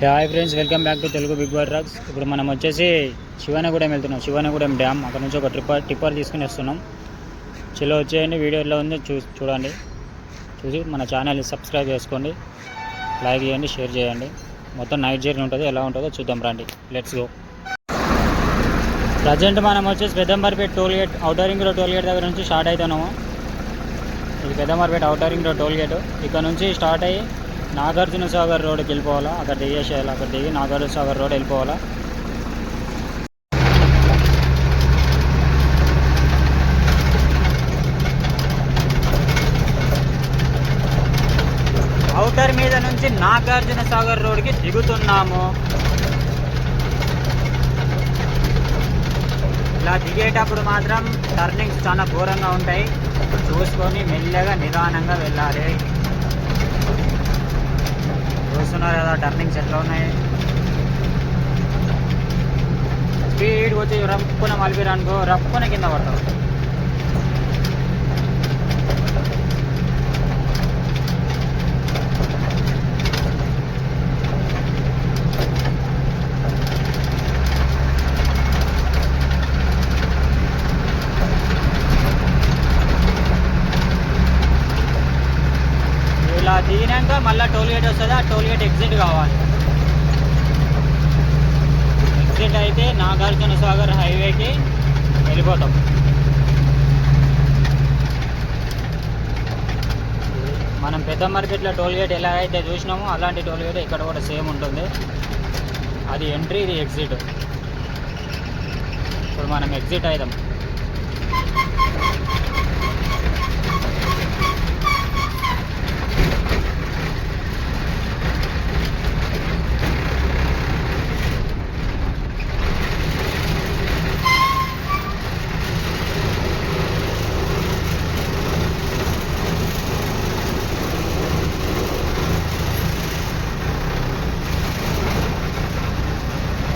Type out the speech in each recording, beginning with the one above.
Hi friends welcome back to Telugu big bar drugs ఇప్పుడు మనం వచ్చేసి శివనగూడెం వెళ్తున్నాం. శివనగూడెం డ్యామ్. అక్కడ నుంచి ఒక ట్రిప్పర్ టిప్పర్ తీసుకుని వస్తున్నాం. చిలో వచ్చేయండి వీడియోలో ఉంది చూ చూడండి. చూసి మన ఛానల్ని సబ్స్క్రైబ్ చేసుకోండి. లైక్ చేయండి షేర్ చేయండి. మొత్తం నైట్ జర్నీ ఉంటుంది. ఎలా ఉంటుందో చూద్దాం రండి. లెట్స్ గో ప్రజెంట్ మనం వచ్చేసి Peddamberpet toll gate outer ring road toll gate దగ్గర నుంచి స్టార్ట్ అవుతున్నాము. ఇది Peddamberpet outer ring road toll gate. ఇక్కడ నుంచి స్టార్ట్ అయ్యి నాగార్జున సాగర్ రోడ్కి వెళ్ళిపోవాలా? అక్కడ దిగేసేయాలి అక్కడ దిగి నాగార్జున సాగర్ రోడ్ వెళ్ళిపోవాలా? అవుటర్ మీద నుంచి నాగార్జున సాగర్ రోడ్కి దిగుతున్నాము. ఇలా దిగేటప్పుడు మాత్రం టర్నింగ్స్ చాలా ఘోరంగా ఉంటాయి. చూసుకొని మెల్లగా నిదానంగా వెళ్ళాలి. చూస్తున్నారు కదా టర్నింగ్స్ ఎట్లా ఉన్నాయి? స్పీడ్ వచ్చి రప్పున మలిపిరానుకో రప్పున కింద పడతావు ఇలా దిగినాక మళ్ళీ టోల్ గేట్ వస్తుంది? ఆ టోల్ గేట్ ఎగ్జిట్ కావాలి. ఎగ్జిట్ అయితే నాగార్జున సాగర్ హైవేకి వెళ్ళిపోతాం. మనం పెద్ద మార్కెట్లో టోల్ గేట్ ఎలా అయితే చూసినామో అలాంటి టోల్ గేట్ ఇక్కడ కూడా సేమ్ ఉంటుంది. అది ఎంట్రీ ఇది ఎగ్జిట్ ఇప్పుడు మనం ఎగ్జిట్ అవుదాం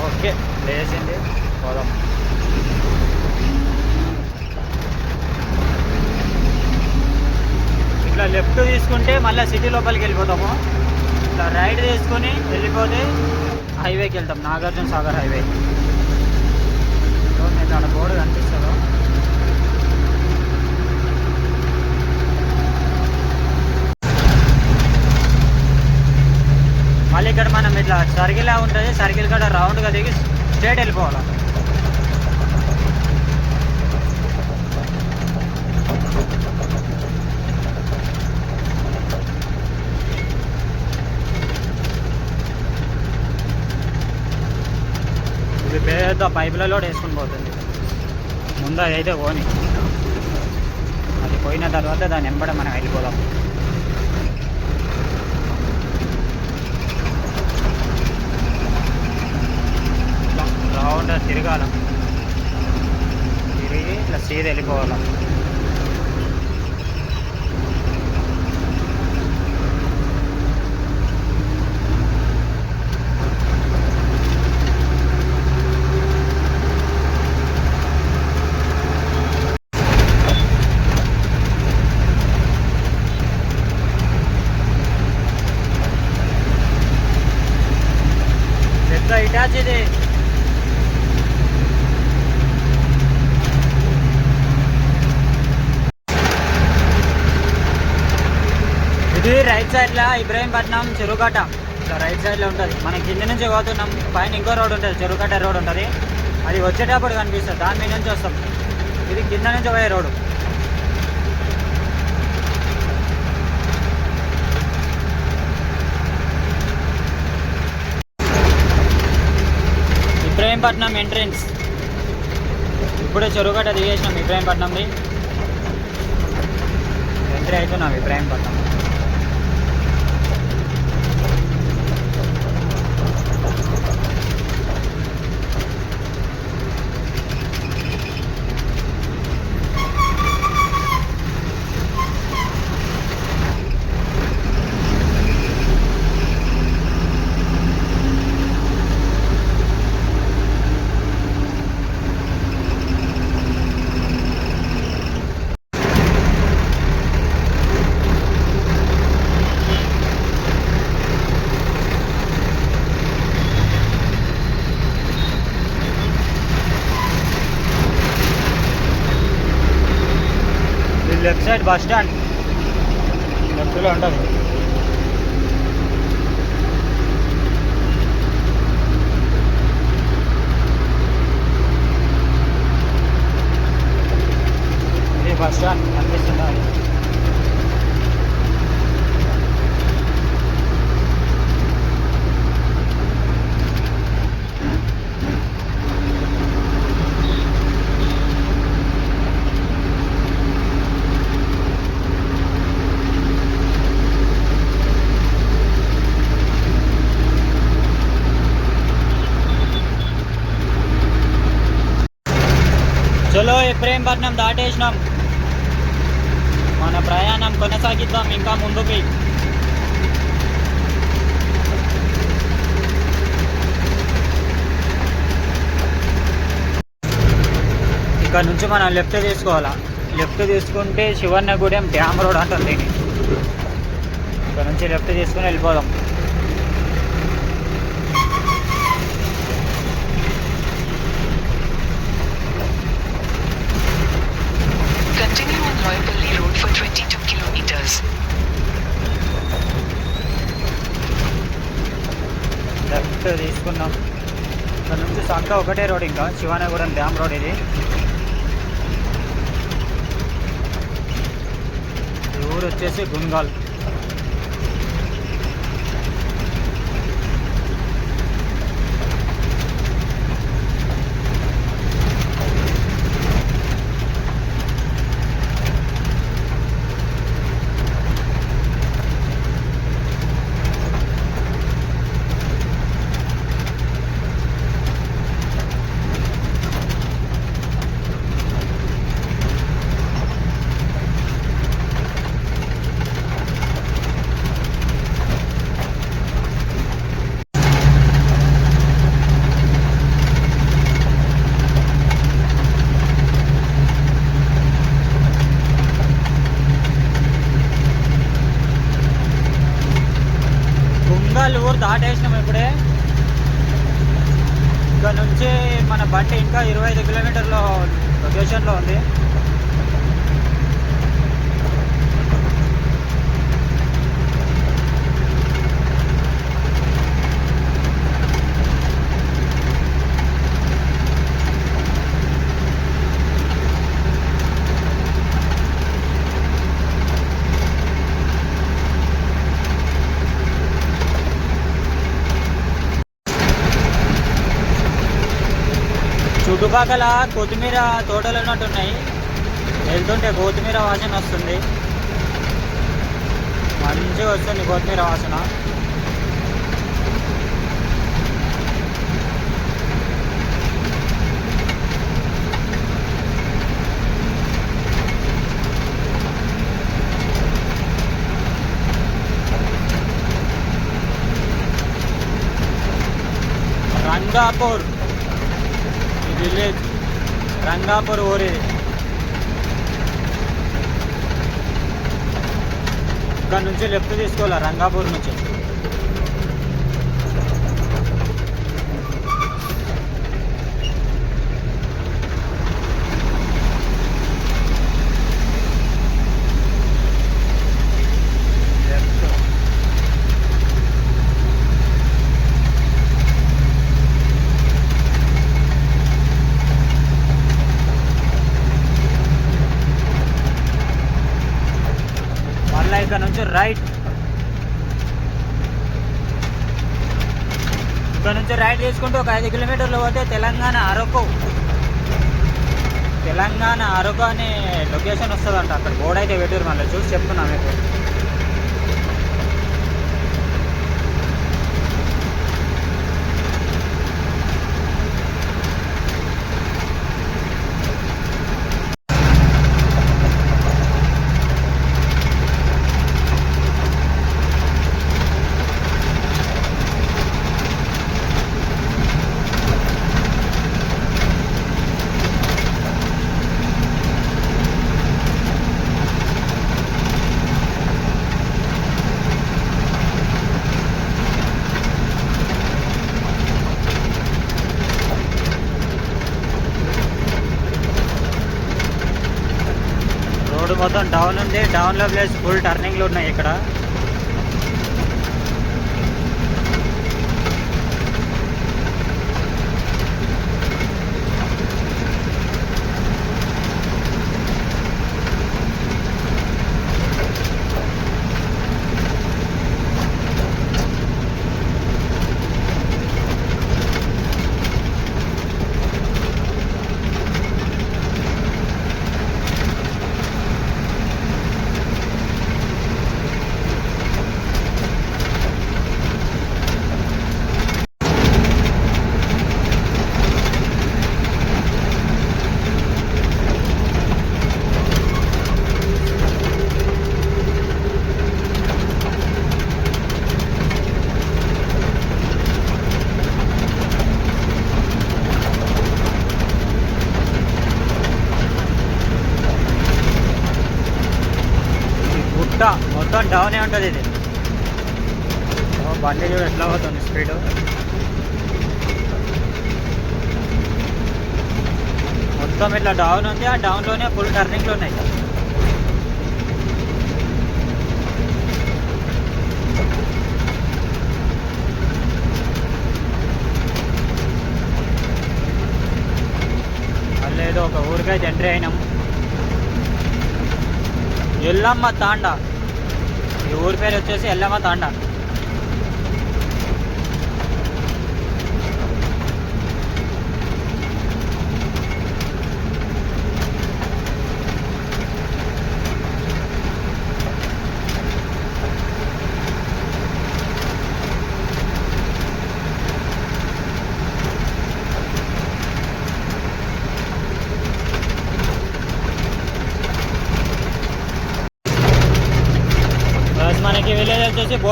ఓకే లేచింది పోదాం ఇట్లా లెఫ్ట్ ఇట్లా సిటీ లోపలికి వెళ్ళిపోతాము. ఇట్లా రైడ్ తీసుకొని వెళ్ళిపోతే హైవేకి వెళ్తాం. నాగార్జున సాగర్ హైవే మీకు అక్కడ బోర్డు కనిపిస్తుందో. మళ్ళీ ఇక్కడ మనం ఇట్లా సర్కిల్ ఉంటుంది. సర్కిల్ కాడ రౌండ్గా దిగి స్ట్రేట్ వెళ్ళిపోవాలి ఇది పెద్ద పైపులలో వేసుకుని పోతుంది. ముందు అదైతే అయితే పోని. అది పోయిన తర్వాత దాని వెంబడ మనం వెళ్ళిపోదాం. ఇట్లా రౌండ్ తిరగాల. తిరిగి ఇట్లా సీద వెళ్ళిపోవాలి పెద్ద ఇటాచ్ ఇది ఇది రైట్ సైడ్లో ఇబ్రాహీంపట్నం చెరువుకట్ట ఇట్లా రైట్ సైడ్లో ఉంటుంది. మనం కింద నుంచి పోతున్నాం. పైన ఇంకో రోడ్ ఉంటుంది. చెరుగట రోడ్ ఉంటుంది. అది వచ్చేటప్పుడు కనిపిస్తుంది. దాని మీద నుంచి వస్తాం. ఇది కింద నుంచి పోయే రోడ్డు ఇబ్రాహీంపట్నం ఎంట్రెన్స్. ఇప్పుడే చెరువుగడ్డ దిగేసినాం ఇబ్రాహీంపట్నంది. ఎంట్రీ అవుతున్నాం ఇబ్రాహీంపట్నం. సిద్దిపేట బస్ స్టాండ్ లెఫ్ట్లో ఉంటుంది ఇది బస్ స్టాండ్ కనిపిస్తుందా చలో ఇబ్రహీంపట్నం దాటేసినాం. మన ప్రయాణం కొనసాగిద్దాం ఇంకా ముందుకి. ఇక్కడ నుంచి మనం లెఫ్ట్ తీసుకోవాలా? లెఫ్ట్ తీసుకుంటే శివన్నగూడెం డ్యామ్ రోడ్ అంటుంది దీన్ని. ఇక్కడ నుంచి లెఫ్ట్ తీసుకుని వెళ్ళిపోదాం. 22 kilometers. లెఫ్ట్ తీసుకున్నాం. ఇక్కడ నుంచి చక్క ఒకటే రోడ్ ఇంకా శివానగూడెం డ్యామ్ రోడ్ ఇది. ఊరు వచ్చేసి గుంగాల్ గుంగాల్ ఊరు దాటేసినాం ఇప్పుడే ఇక్కడ నుంచి మన బండి ఇంకా ఇరవై ఐదు కిలోమీటర్ల లొకేషన్లో ఉంది చుట్టుపక్కల కొత్తిమీర తోటలు ఉన్నట్టున్నాయి వెళ్తుంటే కొత్తిమీర వాసన వస్తుంది. మంచిగా వస్తుంది కొత్తిమీర వాసన. రంగాపూర్ విలేజ్ రంగాపూర్ ఊరి. ఇక్కడ నుంచి లెఫ్ట్ తీసుకోవాలి? రంగాపూర్ నుంచి. నుంచి రైట్ ఇక్కడ నుంచి రైట్ తీసుకుంటూ ఒక ఐదు కిలోమీటర్లు పోతే తెలంగాణ అరకు. తెలంగాణ అరకు అనే లొకేషన్ వస్తుందంట. అక్కడ బోర్డు అయితే పెట్టారు మళ్ళీ చూసి చెప్తున్నా మీకు. టౌన్లో ప్లేస్ ఫుల్ టర్నింగ్లు ఉన్నాయి ఇక్కడ ఈ గుట్ట మొత్తం డౌనే ఉంటుంది ఇది. బండి చూడు ఎట్లా పోతుంది స్పీడ్ మొత్తం ఇట్లా డౌన్ ఉంది. ఆ డౌన్లోనే ఫుల్ టర్నింగ్లు ఉన్నాయి ఏదో ఒక ఊరికైతే ఎంట్రీ అయినాం. ఎల్లమ్మ తాండ. ఈ ఊరి పేరు వచ్చేసి ఎల్లమ్మ తాండా ప్లస్ మనకి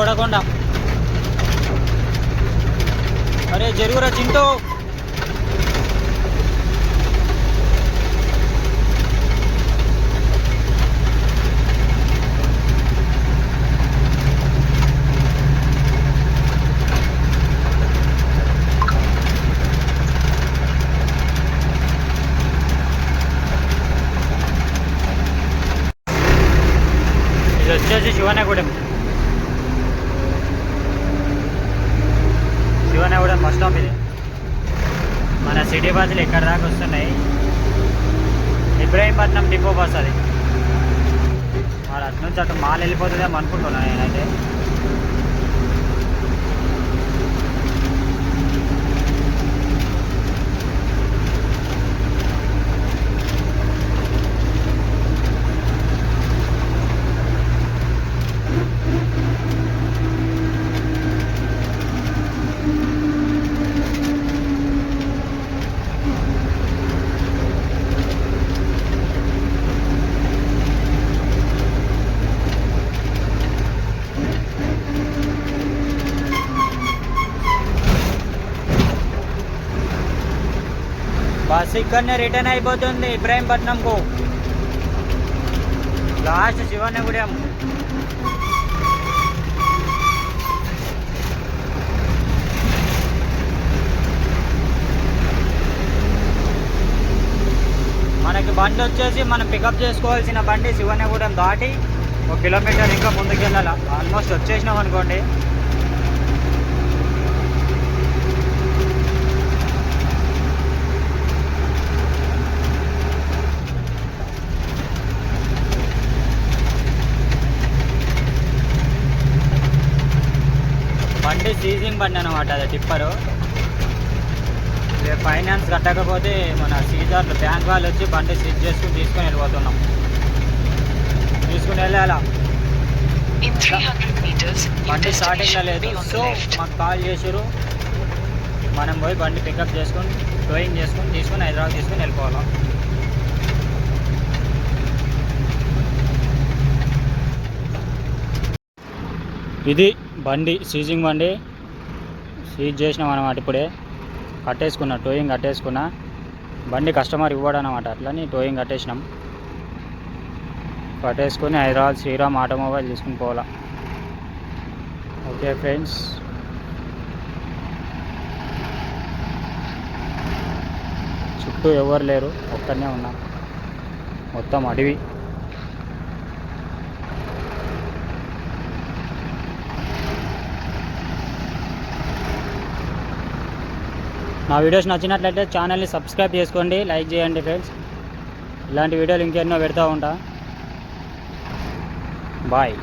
గోడకొండ. అరే జరుగురా చింటూ ఇది వచ్చేసి శివనగూడెం శివనగూడెం బస్ స్టాప్ ఇది మన సిటీ బస్సులు ఎక్కడ దాకా వస్తున్నాయి? ఇబ్రాహీంపట్నం డిపో బస్ అది. మరి అటు నుంచి అటు మాల్ వెళ్ళిపోతుందేమో అనుకుంటున్నాను నేనైతే. బస్ ఇక్కడనే రిటర్న్ అయిపోతుంది ఇబ్రాహీంపట్నంకు. లాస్ట్ శివనగూడెం మనకి బండి వచ్చేసి మనం పికప్ చేసుకోవాల్సిన బండి శివనగూడెం దాటి ఒక కిలోమీటర్ ఇంకా ముందుకు వెళ్ళాలి ఆల్మోస్ట్ వచ్చేసినాం అనుకోండి. బండి సీజింగ్ బండి అనమాట అది టిప్పరు. ఇక ఫైనాన్స్ కట్టకపోతే మన సీజర్లు బ్యాంక్ వాళ్ళు వచ్చి బండి సీజ్ చేసుకుని తీసుకొని వెళ్ళిపోతున్నాం. తీసుకుని వెళ్ళాలా? In 300 meters, your బండి స్టార్టింగ్లో లేదు. సో. మాకు కాల్ చేసారు మనం పోయి బండి పికప్ చేసుకొని టోయింగ్ చేసుకొని తీసుకొని హైదరాబాద్ తీసుకొని వెళ్ళిపోవాలి? ఇది బండి సీజింగ్ బండి. సీజ్ చేసినాం అనమాట ఇప్పుడే. కట్టేసుకున్నా టోయింగ్ కట్టేసుకున్నా. బండి కస్టమర్ ఇవ్వడం అనమాట అట్లని టోయింగ్ కట్టేసినాం. కట్టేసుకొని హైదరాబాద్ శ్రీరామ్ ఆటోమొబైల్ తీసుకుని పోవాలా. Okay friends. చుట్టూ ఎవరు లేరు ఒక్కనే ఉన్నా. మొత్తం అడవి. నా వీడియోస్ నచ్చినట్లయితే ఛానల్ని సబ్స్క్రైబ్ చేసుకోండి లైక్ చేయండి ఫ్రెండ్స్. ఇలాంటి వీడియోలు ఇంకెన్నో పెడతా ఉంటా. బాయ్.